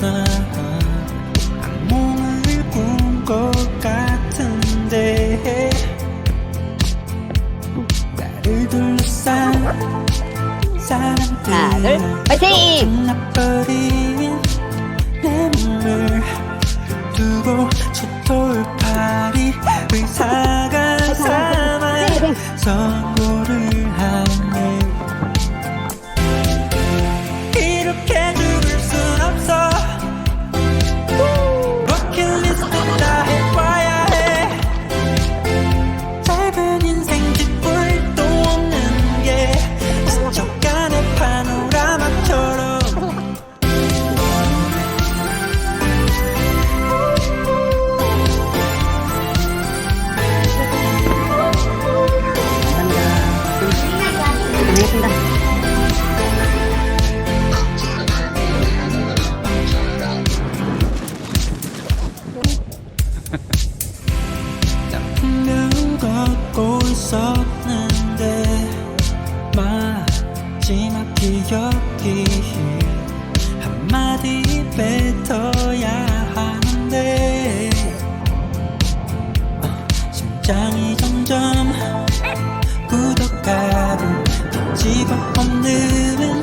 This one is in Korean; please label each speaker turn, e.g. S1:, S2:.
S1: 나 악몽을 꾼 것 같은데 나를 둘러싼 사람들이 둘 파이팅! 나버린 을 두고 어디 뱉어야 하는데. 어, 심장이 점점 굳어가고 지가 없는